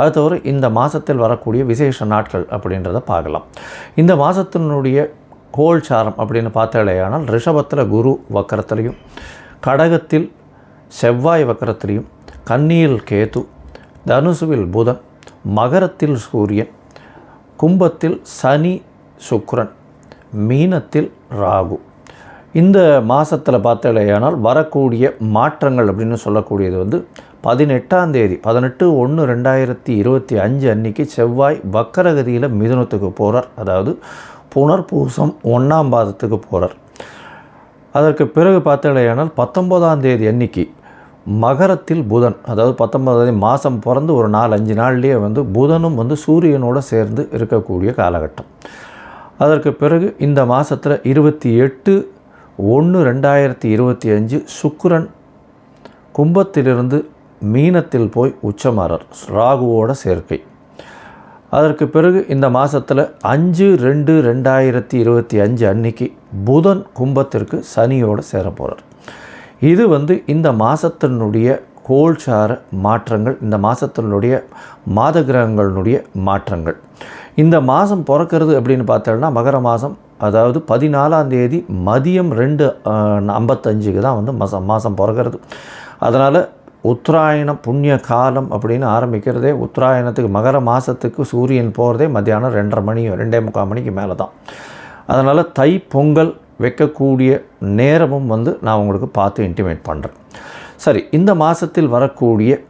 அது தவிர இந்த மாதத்தில் வரக்கூடிய விசேஷ நாட்கள் அப்படின்றத பார்க்கலாம். இந்த மாதத்தினுடைய கோல் சாரம் அப்படின்னு பார்த்தாலேயானால் ரிஷபத்தில் குரு வக்கரத்துலேயும் கடகத்தில் செவ்வாய் வக்கரத்திலையும் கன்னியில் கேது தனுசுவில் புதன் மகரத்தில் சூரியன் கும்பத்தில் சனி சுக்ரன் மீனத்தில் ராகு. இந்த மாதத்தில் பார்த்தாலேயானால் வரக்கூடிய மாற்றங்கள் அப்படின்னு சொல்லக்கூடியது வந்து பதினெட்டாம் தேதி பதினெட்டு ஒன்று ரெண்டாயிரத்தி இருபத்தி அஞ்சு அன்னைக்கு செவ்வாய் வக்கரகதியில் மிதுனத்துக்கு போகிறார் அதாவது புனர்பூசம் ஒன்றாம் பாதத்துக்கு போகிறார் அதற்கு பிறகு பார்த்தாலேயானால் பத்தொம்போதாம் தேதி அன்னைக்கு மகரத்தில் புதன் அதாவது பத்தொன்பதாம் தேதி மாதம் பிறந்து ஒரு நாலு அஞ்சு நாள்லேயே வந்து புதனும் வந்து சூரியனோடு சேர்ந்து இருக்கக்கூடிய காலகட்டம். அதற்கு பிறகு இந்த மாதத்தில் இருபத்தி எட்டு ஒன்று ரெண்டாயிரத்தி இருபத்தி அஞ்சு சுக்கரன் கும்பத்திலிருந்து மீனத்தில் போய் உச்சமாறார் ராகுவோட சேர்க்கை. அதற்கு பிறகு இந்த மாதத்தில் அஞ்சு ரெண்டு ரெண்டாயிரத்தி இருபத்தி அஞ்சு அன்னைக்கு புதன் கும்பத்திற்கு சனியோடு சேர போகிறார் இது வந்து இந்த மாதத்தினுடைய கோல்சார மாற்றங்கள் இந்த மாதத்தினுடைய மாத கிரகங்களுடைய மாற்றங்கள். இந்த மாதம் பிறக்கிறது அப்படின்னு பார்த்தோம்னா மகர மாதம் அதாவது பதினாலாம் தேதி மதியம் ரெண்டு ஐம்பத்தஞ்சுக்கு தான் வந்து மாதம் மாதம் பிறக்கிறது. அதனால் உத்தராயணம் புண்ணிய காலம் அப்படின்னு ஆரம்பிக்கிறதே உத்தராயணத்துக்கு மகர மாதத்துக்கு சூரியன் போகிறதே மத்தியானம் ரெண்டரை மணி ரெண்டே முக்கால் மணிக்கு மேலே தான் அதனால் தை பொங்கல் வைக்கக்கூடிய நேரமும் வந்து நான் உங்களுக்கு பார்த்து இன்டிமேட் பண்ணுறேன் சரி இந்த மாதத்தில் வரக்கூடிய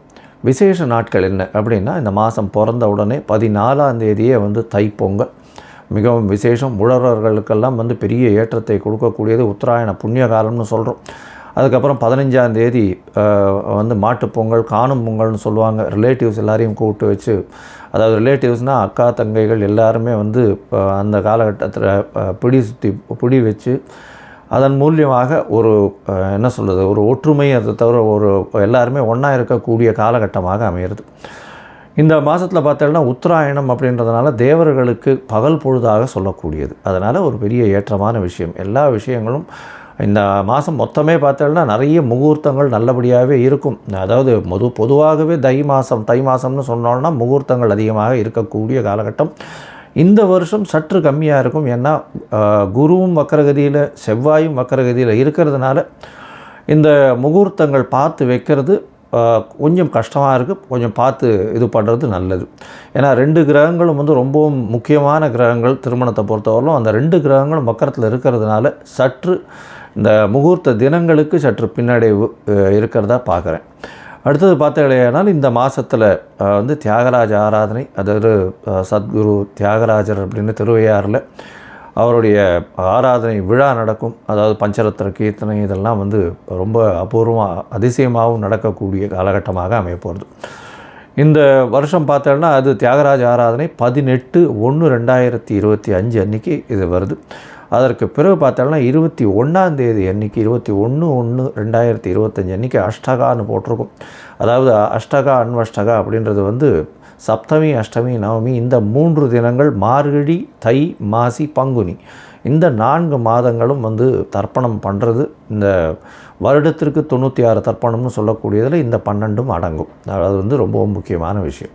விசேஷ நாட்கள் என்ன அப்படின்னா இந்த மாதம் பிறந்த உடனே பதினாலாம் தேதியே வந்து தைப்பொங்கல் மிகவும் விசேஷம். உழவர்களுக்கெல்லாம் வந்து பெரிய ஏற்றத்தை கொடுக்கக்கூடியது உத்தராயண புண்ணிய காலம்னு சொல்கிறோம் அதுக்கப்புறம் பதினஞ்சாம் தேதி வந்து மாட்டுப்பொங்கல் காணும் பொங்கல்னு சொல்லுவாங்க. ரிலேட்டிவ்ஸ் எல்லாரையும் கூப்பிட்டு வச்சு அதாவது ரிலேட்டிவ்ஸ்னால் அக்கா தங்கைகள் எல்லாருமே வந்து அந்த காலகட்டத்தில் பிடி சுற்றி பிடி வச்சு அதன் மூலியமாக ஒரு என்ன சொல்கிறது ஒரு ஒற்றுமை அதை தவிர ஒரு எல்லாருமே ஒன்றா இருக்கக்கூடிய காலகட்டமாக அமையிறது. இந்த மாதத்தில் பார்த்தோம்னா உத்தராயணம் அப்படின்றதுனால தேவர்களுக்கு பகல் பொழுதாக சொல்லக்கூடியது. அதனால் ஒரு பெரிய ஏற்றமான விஷயம். எல்லா விஷயங்களும் இந்த மாதம் மொத்தமே பார்த்தோம்னா நிறைய முகூர்த்தங்கள் நல்லபடியாகவே இருக்கும். அதாவது பொது பொதுவாகவே தை மாதம் தை மாதம்னு சொன்னோன்னா முகூர்த்தங்கள் அதிகமாக இருக்கக்கூடிய காலகட்டம். இந்த வருஷம் சற்று கம்மியாக இருக்கும். ஏன்னா குருவும் வக்கரகதியில் செவ்வாயும் வக்கரகதியில் இருக்கிறதுனால இந்த முகூர்த்தங்கள் பார்த்து வைக்கிறது கொஞ்சம் கஷ்டமாக இருக்குது கொஞ்சம் பார்த்து இது பண்ணுறது நல்லது. ஏன்னா ரெண்டு கிரகங்களும் வந்து ரொம்பவும் முக்கியமான கிரகங்கள். திருமணத்தை பொறுத்தவரையிலும் அந்த ரெண்டு கிரகங்களும் மக்கரத்தில் இருக்கிறதுனால சற்று இந்த முகூர்த்த தினங்களுக்கு சற்று பின்னாடி இருக்கிறதா பார்க்குறேன். அடுத்தது பார்த்தீங்கன்னா இந்த மாதத்தில் வந்து தியாகராஜ ஆராதனை அதாவது சத்குரு தியாகராஜர் அப்படின்னு திருவையாறில் அவருடைய ஆராதனை விழா நடக்கும். அதாவது பஞ்சரத்ர கீர்த்தனை இதெல்லாம் வந்து ரொம்ப அபூர்வமாக அதிசயமாகவும் நடக்கக்கூடிய காலகட்டமாக அமையப்போகிறது இந்த வருஷம் பார்த்தோன்னா அது தியாகராஜ ஆராதனை பதினெட்டு ஒன்று ரெண்டாயிரத்தி இருபத்தி அஞ்சு அன்றைக்கி இது வருது. அதற்கு பிறகு பார்த்தோம்னா இருபத்தி ஒன்றாந்தேதி அன்றைக்கி இருபத்தி ஒன்று ஒன்று ரெண்டாயிரத்தி இருபத்தஞ்சி அன்றைக்கி அஷ்டகான்னு போட்டிருக்கும். அதாவது அஷ்டகா அன்வஷ்டகா அப்படின்றது வந்து சப்தமி அஷ்டமி நவமி இந்த மூன்று தினங்கள் மார்கழி தை மாசி பங்குனி. இந்த நான்கு மாதங்களும் வந்து தர்ப்பணம் பண்ணுறது இந்த வருடத்திற்கு தொண்ணூற்றி ஆறு தர்ப்பணம்னு சொல்லக்கூடியதில் இந்த பன்னெண்டும் அடங்கும். அது வந்து ரொம்பவும் முக்கியமான விஷயம்.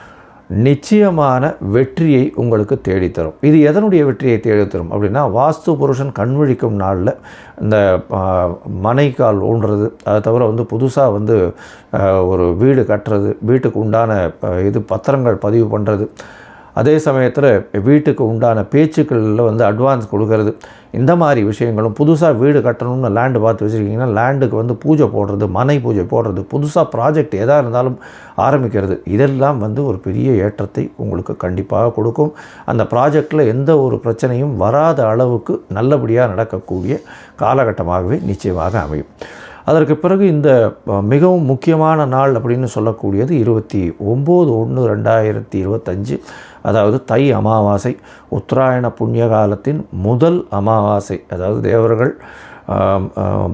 நிச்சயமான வெற்றியை உங்களுக்கு தேடித்தரும். இது எதனுடைய வெற்றியை தேடித்தரும் அப்படின்னா வாஸ்து புருஷன் கண்விழிக்கும் நாளில் இந்த மனைக்கால் ஊன்றது. அதை தவிர வந்து புதுசாக வந்து ஒரு வீடு கட்டுறது வீட்டுக்கு உண்டான இது பத்திரங்கள் பதிவு பண்ணுறது அதே சமயத்தில் வீட்டுக்கு உண்டான பேச்சுக்களில் வந்து அட்வான்ஸ் கொடுக்கறது. இந்த மாதிரி விஷயங்களும் புதுசாக வீடு கட்டணும்னு லேண்டு பார்த்து வச்சுருக்கீங்கன்னா லேண்டுக்கு வந்து பூஜை போடுறது மனை பூஜை போடுறது புதுசாக ப்ராஜெக்ட் எதாக இருந்தாலும் ஆரம்பிக்கிறது இதெல்லாம் வந்து ஒரு பெரிய ஏற்றத்தை உங்களுக்கு கண்டிப்பாக கொடுக்கும். அந்த ப்ராஜெக்டில் எந்த ஒரு பிரச்சனையும் வராத அளவுக்கு நல்லபடியாக நடக்கக்கூடிய காலகட்டமாகவே நிச்சயமாக அமையும். அதற்கு பிறகு இந்த மிகவும் முக்கியமான நாள் அப்படின்னு சொல்லக்கூடியது இருபத்தி ஒம்பது ஒன்று ரெண்டாயிரத்தி இருபத்தஞ்சு. அதாவது தை அமாவாசை உத்தராயண புண்ணிய காலத்தின் முதல் அமாவாசை அதாவது தேவர்கள்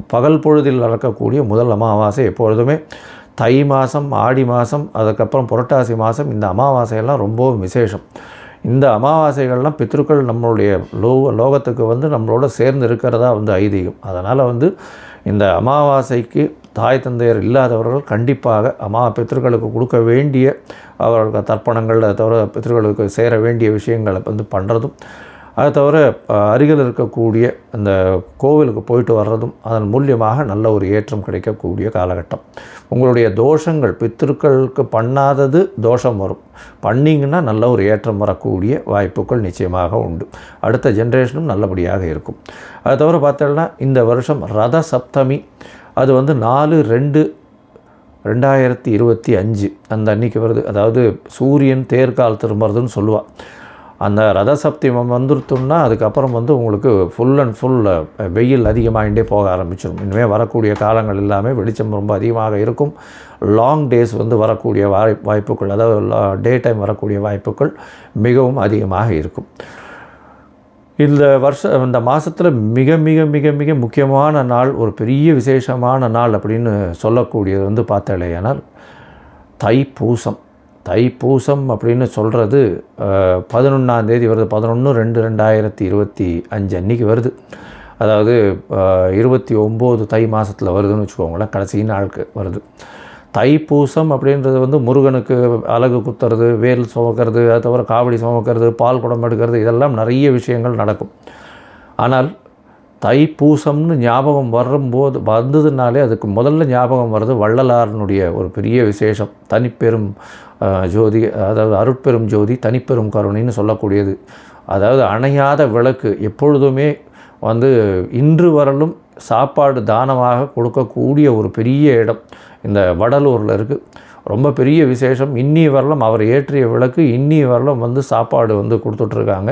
பகல் பொழுதில் நடக்கக்கூடிய முதல் அமாவாசை எப்பொழுதுமே தை மாதம் ஆடி மாதம் அதுக்கப்புறம் புரட்டாசி மாதம் இந்த அமாவாசையெல்லாம் ரொம்பவும் விசேஷம். இந்த அமாவாசைகள்லாம் பித்ருக்கள் நம்மளுடைய லோ லோகத்துக்கு வந்து நம்மளோட சேர்ந்து இருக்கிறதா வந்து ஐதீகம். அதனால் வந்து இந்த அமாவாசைக்கு தாய் தந்தையர் இல்லாதவர்கள் கண்டிப்பாக அம்மா பித்திருக்களுக்கு கொடுக்க வேண்டிய அவர்களுக்கு தர்ப்பணங்கள் அதை தவிர பித்திருக்களுக்கு சேர வேண்டிய விஷயங்களை வந்து பண்ணுறதும் அதை தவிர அருகில் இருக்கக்கூடிய அந்த கோவிலுக்கு போயிட்டு வர்றதும் அதன் மூலியமாக நல்ல ஒரு ஏற்றம் கிடைக்கக்கூடிய காலகட்டம். உங்களுடைய தோஷங்கள் பித்திருக்களுக்கு பண்ணாதது தோஷம் வரும். பண்ணிங்கன்னா நல்ல ஒரு ஏற்றம் வரக்கூடிய வாய்ப்புகள் நிச்சயமாக உண்டு. அடுத்த ஜென்ரேஷனும் நல்லபடியாக இருக்கும். அதை தவிர பார்த்தோம்னா இந்த வருஷம் ரத சப்தமி அது வந்து நாலு ரெண்டு ரெண்டாயிரத்தி இருபத்தி அஞ்சு. அந்த அன்னைக்கு வருது. அதாவது சூரியன் தேர்கால் திரும்புறதுன்னு சொல்லுவாள் அந்த ரத சப்தமம் வந்துருத்தோம்னா அதுக்கப்புறம் வந்து உங்களுக்கு ஃபுல் அண்ட் ஃபுல் வெயில் அதிகமாகிட்டே போக ஆரம்பிச்சிடும் இனிமேல் வரக்கூடிய காலங்கள் எல்லாமே வெளிச்சம் ரொம்ப அதிகமாக இருக்கும். லாங் டேஸ் வந்து வரக்கூடிய வாய் வாய்ப்புகள் அதாவது டே டைம் வரக்கூடிய வாய்ப்புகள் மிகவும் அதிகமாக இருக்கும். இந்த வருஷம் இந்த மாதத்தில் மிக மிக மிக மிக முக்கியமான நாள் ஒரு பெரிய விசேஷமான நாள் அப்படின்னு சொல்லக்கூடியது வந்து பார்த்தாலேயானால் தைப்பூசம். தைப்பூசம் அப்படின்னு சொல்கிறது பதினொன்றாம் தேதி வருது. பதினொன்று ரெண்டு ரெண்டாயிரத்தி இருபத்தி அஞ்சு அன்னைக்கு வருது. அதாவது இருபத்தி ஒம்பது தை மாதத்தில் வருதுன்னு வச்சுக்கோங்களேன் கடைசி நாளுக்கு வருது. தைப்பூசம் அப்படின்றது வந்து முருகனுக்கு அலகு குத்துறது வேல் சுமக்கிறது அது தவிர காவடி சுமக்கிறது பால் குடம் எடுக்கிறது இதெல்லாம் நிறைய விஷயங்கள் நடக்கும். ஆனால் தைப்பூசம்னு ஞாபகம் வரும்போது வந்ததுனாலே அதுக்கு முதல்ல ஞாபகம் வர்றது வள்ளலாரனுடைய ஒரு பெரிய விசேஷம். தனிப்பெரும் ஜோதி அதாவது அருட்பெரும் ஜோதி தனிப்பெரும் கருணைன்னு சொல்லக்கூடியது. அதாவது அணையாத விளக்கு எப்பொழுதுமே வந்து இன்று வரலும் சாப்பாடு தானமாக கொடுக்கக்கூடிய ஒரு பெரிய இடம் இந்த வடலூரில் இருக்குது ரொம்ப பெரிய விசேஷம். இன்னி வரலும் அவர் ஏற்றிய விளக்கு இன்னி வரலும் வந்து சாப்பாடு வந்து கொடுத்துட்ருக்காங்க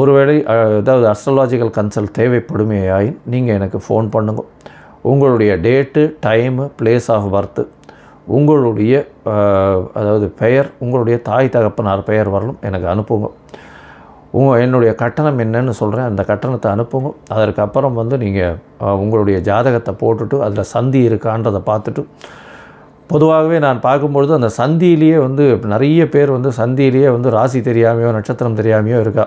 ஒருவேளை அதாவது அஸ்ட்ராலாஜிக்கல் கன்சல்ட் தேவைப்படுமேயாயின் நீங்கள் எனக்கு ஃபோன் பண்ணுங்க. உங்களுடைய date time place of birth உங்களுடைய அதாவது பெயர் உங்களுடைய தாய் தகப்பனார் பெயர் வரலும் எனக்கு அனுப்புங்க. உங்கள் என்னுடைய கட்டணம் என்னன்னு சொல்கிறேன் அந்த கட்டணத்தை அனுப்புங்க. அதற்கப்புறம் வந்து நீங்கள் உங்களுடைய ஜாதகத்தை போட்டுட்டு அதில் சந்தி இருக்கான்றதை பார்த்துட்டு பொதுவாகவே நான் பார்க்கும்பொழுது அந்த சந்தியிலேயே வந்து நிறைய பேர் வந்து சந்தியிலேயே வந்து ராசி தெரியாமையோ நட்சத்திரம் தெரியாமையோ இருக்கா?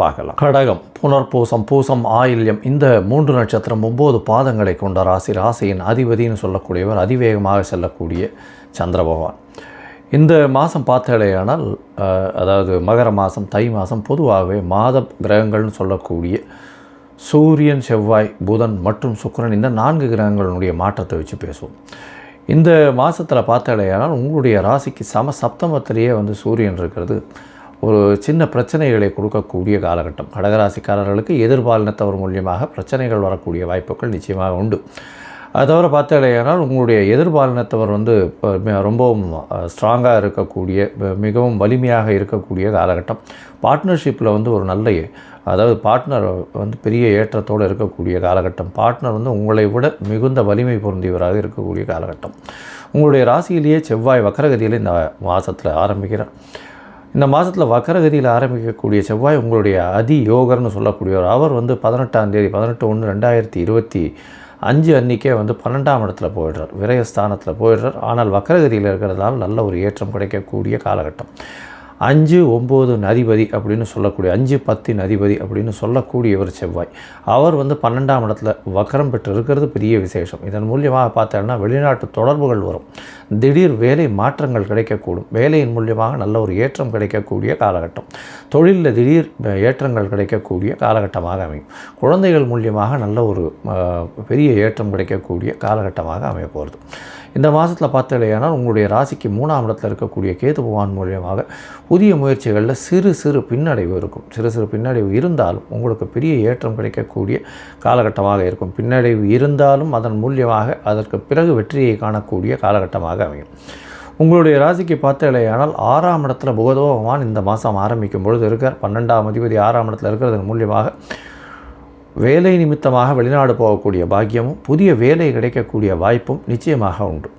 பார்க்கலாம். கடகம் புனர்பூசம் பூசம் ஆயில்யம் இந்த மூன்று நட்சத்திரம் ஒம்பது பாதங்களை கொண்ட ராசி ராசியின் அதிபதினு சொல்லக்கூடியவர் அதிவேகமாக செல்லக்கூடிய சந்திர பகவான். இந்த மாதம் பார்த்தாலேயானால் அதாவது மகர மாதம் தை மாதம் பொதுவாகவே மாத கிரகங்கள்னு சொல்லக்கூடிய சூரியன் செவ்வாய் புதன் மற்றும் சுக்கிரன் இந்த நான்கு கிரகங்களுடைய மாற்றத்தை வச்சு பேசுவோம். இந்த மாதத்தில் பார்த்தாலேயானால் உங்களுடைய ராசிக்கு சம சப்தமத்திலேயே வந்து சூரியன் இருக்கிறது. ஒரு சின்ன பிரச்சனைகளை கொடுக்கக்கூடிய காலகட்டம். கடகராசிக்காரர்களுக்கு எதிர்பாலினத்தவர் மூலியமாக பிரச்சனைகள் வரக்கூடிய வாய்ப்புகள் நிச்சயமாக உண்டு. அது தவிர பார்த்தாலேயானால் உங்களுடைய எதிர்பாலினத்தவர் வந்து ரொம்பவும் ஸ்ட்ராங்காக இருக்கக்கூடிய மிகவும் வலிமையாக இருக்கக்கூடிய காலகட்டம். பார்ட்னர்ஷிப்பில் வந்து ஒரு நல்ல அதாவது பார்ட்னர் வந்து பெரிய ஏற்றத்தோடு இருக்கக்கூடிய காலகட்டம். பார்ட்னர் வந்து உங்களை விட மிகுந்த வலிமை பொருந்தியவராக இருக்கக்கூடிய காலகட்டம். உங்களுடைய ராசியிலேயே செவ்வாய் வக்கரகதியில் இந்த மாதத்தில் ஆரம்பிக்கிறார். இந்த மாதத்தில் வக்கரகதியில் ஆரம்பிக்கக்கூடிய செவ்வாய் உங்களுடைய அதி யோகர்னு சொல்லக்கூடியவர். அவர் வந்து பதினெட்டாம் தேதி பதினெட்டு ஒன்று ரெண்டாயிரத்தி இருபத்தி அஞ்சு அன்றைக்கே வந்து பன்னெண்டாம் இடத்துல போயிடுறார். விரயஸ்தானத்தில் போயிடுறார். ஆனால் வக்கரகதியில் இருக்கிறதுனால நல்ல ஒரு ஏற்றம் கிடைக்கக்கூடிய காலகட்டம். அஞ்சு ஒம்பது அதிபதி அப்படின்னு சொல்லக்கூடிய அஞ்சு பத்தின் அதிபதி அப்படின்னு சொல்லக்கூடியவர் செவ்வாய். அவர் வந்து பன்னெண்டாம் இடத்துல வக்கரம் பெற்று இருக்கிறது பெரிய விசேஷம். இதன் மூலியமாக பார்த்தோம்னா வெளிநாட்டு தொடர்புகள் வரும். திடீர் வேலை மாற்றங்கள் கிடைக்கக்கூடும். வேலையின் மூலியமாக நல்ல ஒரு ஏற்றம் கிடைக்கக்கூடிய காலகட்டம். தொழிலில் திடீர் ஏற்றங்கள் கிடைக்கக்கூடிய காலகட்டமாக அமையும். குழந்தைகள் மூலியமாக நல்ல ஒரு பெரிய ஏற்றம் கிடைக்கக்கூடிய காலகட்டமாக அமைய போகிறது இந்த மாதத்தில் பார்த்தலையானால் உங்களுடைய ராசிக்கு மூணாம் இடத்துல இருக்கக்கூடிய கேது பகவான் மூலியமாக புதிய முயற்சிகளில் சிறு சிறு பின்னடைவு இருக்கும். சிறு சிறு பின்னடைவு இருந்தாலும் உங்களுக்கு பெரிய ஏற்றம் கிடைக்கக்கூடிய காலகட்டமாக இருக்கும். பின்னடைவு இருந்தாலும் அதன் மூலியமாக அதற்கு பிறகு வெற்றியை காணக்கூடிய காலகட்டமாக அமையும். உங்களுடைய ராசிக்கு பார்த்தலையானால் ஆறாம் இடத்துல புகதோ பகவான் இந்த மாதம் ஆரம்பிக்கும் பொழுது இருக்கார். பன்னெண்டாம் அதிபதி ஆறாம் இடத்துல இருக்கிறதன் மூலியமாக வேலை நிமித்தமாக வெளிநாடு போகக்கூடிய பாக்கியமும் புதிய வேலை கிடைக்கக்கூடிய வாய்ப்பும் நிச்சயமாக உண்டு.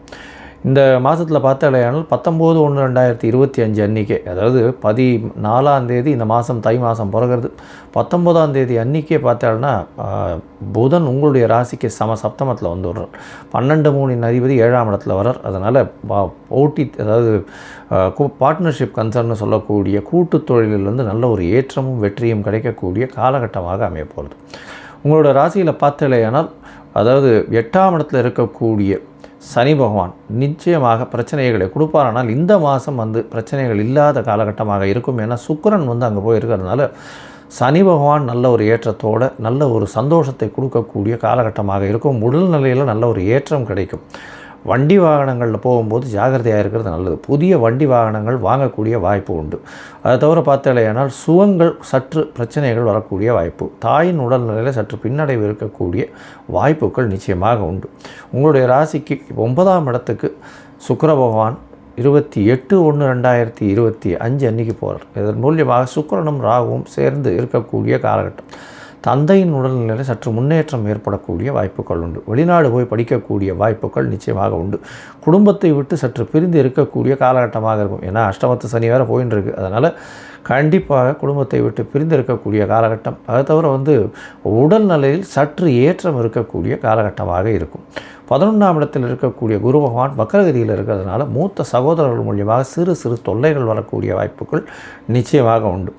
இந்த மாதத்தில் பார்த்தாலேயானால் பத்தொம்போது ஒன்று ரெண்டாயிரத்தி இருபத்தி அஞ்சு அன்றைக்கே அதாவது பதி நாலாந்தேதி இந்த மாதம் தை மாதம் பிறகுறது. பத்தொம்போதாம் தேதி அன்றைக்கே பார்த்தாள்னா புதன் உங்களுடைய ராசிக்கு சம சப்தமத்தில் வந்து வர்றார் பன்னெண்டு மூணின் அதிபதி ஏழாம் இடத்துல வர்றார். அதனால் போட்டி அதாவது பார்ட்னர்ஷிப் கன்சர்ன்னு சொல்லக்கூடிய கூட்டுத் தொழிலில் வந்து நல்ல ஒரு ஏற்றமும் வெற்றியும் கிடைக்கக்கூடிய காலகட்டமாக அமைய போகிறது உங்களோட ராசியில் பார்த்தலையானால் அதாவது எட்டாம் இடத்துல இருக்கக்கூடிய சனி பகவான் நிச்சயமாக பிரச்சனைகளை கொடுப்பார் ஆனால் இந்த மாதம் வந்து பிரச்சனைகள் இல்லாத காலகட்டமாக இருக்கும். ஏன்னா சுக்கரன் வந்து அங்கே போய் இருக்கிறதுனால சனி பகவான் நல்ல ஒரு ஏற்றத்தோட நல்ல ஒரு சந்தோஷத்தை கொடுக்கக்கூடிய காலகட்டமாக இருக்கும். உடல்நிலையில் நல்ல ஒரு ஏற்றம் கிடைக்கும். வண்டி வாகனங்களில் போகும்போது ஜாகிரதையாக இருக்கிறது நல்லது. புதிய வண்டி வாகனங்கள் வாங்கக்கூடிய வாய்ப்பு உண்டு. அதை தவிர பார்த்தாலேயானால் சுகங்கள் சற்று பிரச்சனைகள் வரக்கூடிய வாய்ப்பு. தாயின் உடல்நிலையில் சற்று பின்னடைவு இருக்கக்கூடிய வாய்ப்புகள் நிச்சயமாக உண்டு. உங்களுடைய ராசிக்கு ஒன்பதாம் இடத்துக்கு சுக்கர பகவான் இருபத்தி எட்டு ஒன்று ரெண்டாயிரத்தி இருபத்தி அஞ்சு அன்னைக்கு போகிறார் இதன் மூலியமாக சுக்கரனும் ராகுவும் சேர்ந்து இருக்கக்கூடிய காலகட்டம். தந்தையின் உடல்நிலையில் சற்று முன்னேற்றம் ஏற்படக்கூடிய வாய்ப்புகள் உண்டு. வெளிநாடு போய் படிக்கக்கூடிய வாய்ப்புகள் நிச்சயமாக உண்டு. குடும்பத்தை விட்டு சற்று பிரிந்து இருக்கக்கூடிய காலகட்டமாக இருக்கும். ஏன்னா அஷ்டமத்து சனி வேறு போயின்னு இருக்கு அதனால் கண்டிப்பாக குடும்பத்தை விட்டு பிரிந்து இருக்கக்கூடிய காலகட்டம். அதை தவிர வந்து உடல்நிலையில் சற்று ஏற்றம் இருக்கக்கூடிய காலகட்டமாக இருக்கும். பதினொன்றாம் இடத்தில் இருக்கக்கூடிய குரு பகவான் வக்கரகதியில் இருக்கிறதுனால மூத்த சகோதரர்கள் மூலியமாக சிறு சிறு தொல்லைகள் வரக்கூடிய வாய்ப்புகள் நிச்சயமாக உண்டு.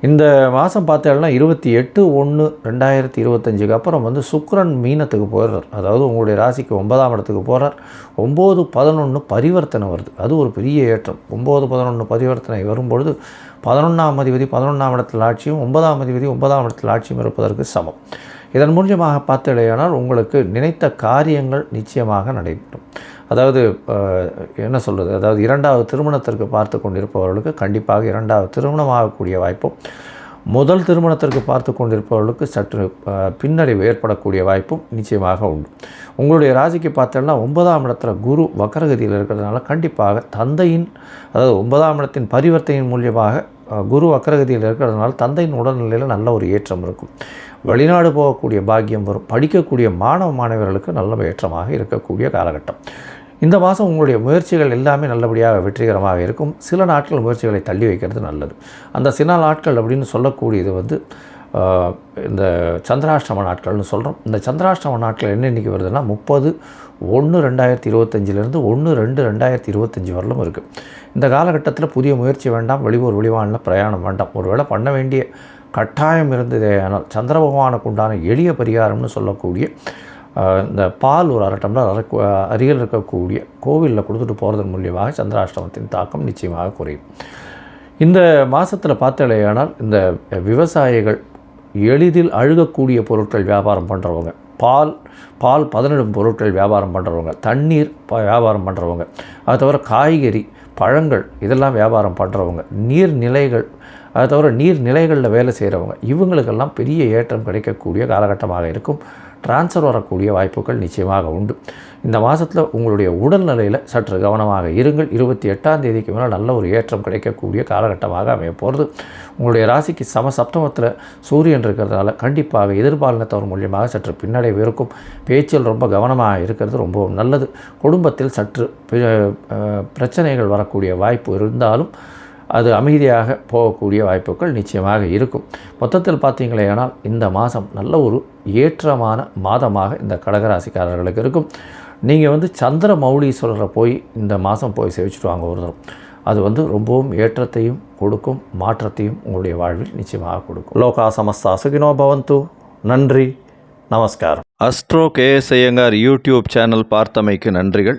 இந்த மாதம் பார்த்தேன்னா இருபத்தி எட்டு ஒன்று ரெண்டாயிரத்தி இருபத்தஞ்சுக்கு அப்புறம் வந்து சுக்கிரன் மீனத்துக்கு போயிடுறார். அதாவது உங்களுடைய ராசிக்கு ஒன்பதாம் இடத்துக்கு போகிறார் ஒம்பது பதினொன்று பரிவர்த்தனை வருது. அது ஒரு பெரிய ஏற்றம். ஒம்பது பதினொன்று பரிவர்த்தனை வரும்பொழுது பதினொன்றாம் அதிபதி பதினொன்றாம் இடத்தில் ஆட்சியும் ஒன்பதாம் அதிபதி ஒன்பதாம் இடத்தில் ஆட்சியும் இருப்பதற்கு சமம். இதன் மூலியமாக பார்த்தேனால் உங்களுக்கு நினைத்த காரியங்கள் நிச்சயமாக நடைபெறும். அதாவது என்ன சொல்கிறது அதாவது இரண்டாவது திருமணத்திற்கு பார்த்து கொண்டிருப்பவர்களுக்கு கண்டிப்பாக இரண்டாவது திருமணமாகக்கூடிய வாய்ப்பும் முதல் திருமணத்திற்கு பார்த்து கொண்டிருப்பவர்களுக்கு சற்று பின்னடைவு ஏற்படக்கூடிய வாய்ப்பும் நிச்சயமாக உண்டு. உங்களுடைய ராசிக்கு பார்த்தோம்னா ஒன்பதாம் இடத்துல குரு வக்கரகதியில் இருக்கிறதுனால கண்டிப்பாக தந்தையின் அதாவது ஒன்பதாம் இடத்தின் பரிவர்த்தனையின் மூலியமாக குரு வக்கரகதியில் இருக்கிறதுனால தந்தையின் உடல்நிலையில் நல்ல ஒரு ஏற்றம் இருக்கும். வெளிநாடு போகக்கூடிய பாக்கியம் வரும். படிக்கக்கூடிய மாணவ மாணவர்களுக்கு நல்ல ஏற்றமாக இருக்கக்கூடிய காலகட்டம். இந்த மாதம் உங்களுடைய முயற்சிகள் எல்லாமே நல்லபடியாக வெற்றிகரமாக இருக்கும். சில நாட்கள் முயற்சிகளை தள்ளி வைக்கிறது நல்லது. அந்த சில நாட்கள் அப்படின்னு சொல்லக்கூடியது வந்து இந்த சந்திராஷ்டம நாட்கள்னு சொல்கிறோம் இந்த சந்திராஷ்டம நாட்கள் என்ன இன்றைக்கி வருதுன்னா முப்பது ஒன்று ரெண்டாயிரத்தி இருபத்தஞ்சிலேருந்து ஒன்று ரெண்டு ரெண்டாயிரத்தி இருபத்தஞ்சி வரலும் இருக்குது இந்த காலகட்டத்தில் புதிய முயற்சி வேண்டாம் வெளியூர் வெளிவானில் பிரயாணம் வேண்டாம். ஒருவேளை பண்ண வேண்டிய கட்டாயம் இருந்ததே ஆனால் சந்திர பகவானுக்கு உண்டான எளிய பரிகாரம்னு சொல்லக்கூடிய இந்த பால் ஒரு அரை டம்ளர் அரை அருகில் இருக்கக்கூடிய கோவிலில் கொடுத்துட்டு போகிறதன் மூலியமாக சந்திராஷ்டமத்தின் தாக்கம் நிச்சயமாக குறையும். இந்த மாதத்தில் பார்த்தாலேயானால் இந்த விவசாயிகள் எளிதில் அழுகக்கூடிய பொருட்கள் வியாபாரம் பண்ணுறவங்க பால் பால் பதனிடும் பொருட்கள் வியாபாரம் பண்ணுறவங்க தண்ணீர் வியாபாரம் பண்ணுறவங்க அது தவிர காய்கறி பழங்கள் இதெல்லாம் வியாபாரம் பண்ணுறவங்க நீர்நிலைகள் அது தவிர நீர்நிலைகளில் வேலை செய்கிறவங்க இவங்களுக்கெல்லாம் பெரிய ஏற்றம் கிடைக்கக்கூடிய காலகட்டமாக இருக்கும். டிரான்ஸ்ஃபர் வரக்கூடிய வாய்ப்புகள் நிச்சயமாக உண்டு. இந்த மாதத்தில் உங்களுடைய உடல்நிலையில் சற்று கவனமாக இருங்கள். இருபத்தி எட்டாம் தேதிக்கு மேலே நல்ல ஒரு ஏற்றம் கிடைக்கக்கூடிய காலகட்டமாக அமைய போகிறது உங்களுடைய ராசிக்கு சம சப்தமத்தில் சூரியன் இருக்கிறதால கண்டிப்பாக எதிர்பாலினத்தவர் மூலியமாக சற்று பின்னடைவு இருக்கும். பேச்சில் ரொம்ப கவனமாக இருக்கிறது ரொம்பவும் நல்லது. குடும்பத்தில் சற்று பிரச்சனைகள் வரக்கூடிய வாய்ப்பு இருந்தாலும் அது அமைதியாக போகக்கூடிய வாய்ப்புகள் நிச்சயமாக இருக்கும். மொத்தத்தில் பார்த்தீங்களேயானால் இந்த மாதம் நல்ல ஒரு ஏற்றமான மாதமாக இந்த கடகராசிக்காரர்களுக்கு இருக்கும். நீங்கள் வந்து சந்திர மௌலீஸ்வரரை போய் இந்த மாதம் போய் சேவிச்சுட்டு வாங்க ஒரு தரம். அது வந்து ரொம்பவும் ஏற்றத்தையும் கொடுக்கும் மாற்றத்தையும் உங்களுடைய வாழ்வில் நிச்சயமாக கொடுக்கும். லோகா சமஸ்தா சுகினோ பவந்து. நன்றி. நமஸ்காரம். Astro KS Iyengar YouTube channel பார்த்தமைக்கு நன்றிகள்.